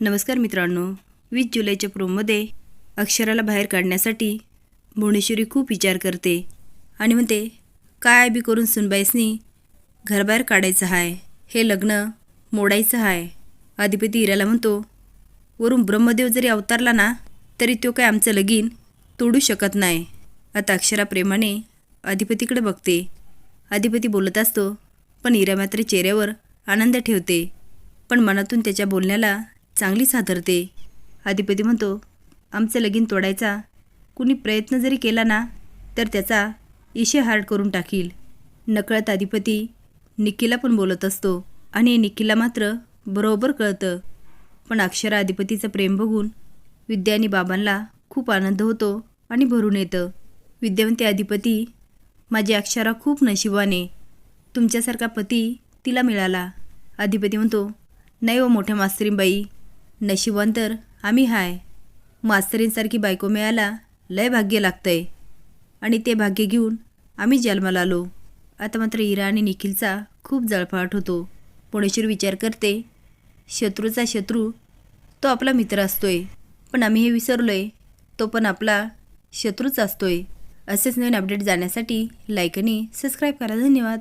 नमस्कार मित्रांनो वीस जुलैच्या प्रोममध्ये अक्षराला बाहेर काढण्यासाठी भुवनेश्वरी खूप विचार करते आणि म्हणते काय बी करून सुनबाईसनी घराबाहेर काढायचं आहे हे लग्न मोडायचं आहे अधिपती हिराला म्हणतो वरून ब्रह्मदेव जरी अवतारला ना तरी तो काय आमचं लगीन तोडू शकत नाही. आता अक्षरा प्रेमाने अधिपतीकडे बघते. अधिपती बोलत असतो पण हिरा मात्र चेहऱ्यावर आनंद ठेवते पण मनातून त्याच्या बोलण्याला चांगली साधरते अधिपती म्हणतो आमचं लगीन तोडायचा. कुणी प्रयत्न जरी केला ना तर त्याचा इशे हार्ड करून टाकील. नकळत अधिपती निकीला पण बोलत असतो आणि निकीला मात्र बरोबर कळतं. पण अक्षरा अधिपतीचं प्रेम बघून विद्या आणि बाबांना खूप आनंद होतो आणि भरून येतं. विद्यावंती अधिपती माझी अक्षरा खूप नशिबाने. तुमच्यासारखा पती तिला मिळाला. अधिपती म्हणतो नाही हो मोठ्या मास्तरीबाई. नशिबान तर आम्ही हाय. मास्तरींसारखी बायको मिळायला लय भाग्य लागतंय. आणि ते भाग्य घेऊन आम्ही जन्माला आलो. आता मात्र इरा आणि निखिलचा खूप जळफाट होतो. पुणेश्वर विचार करते शत्रूचा शत्रू तो आपला मित्र असतोय. पण आम्ही हे विसरलोय तो पण आपला शत्रूच असतोय. असेच नवीन अपडेट जाण्यासाठी लाईक आणि सबस्क्राईब करा. धन्यवाद.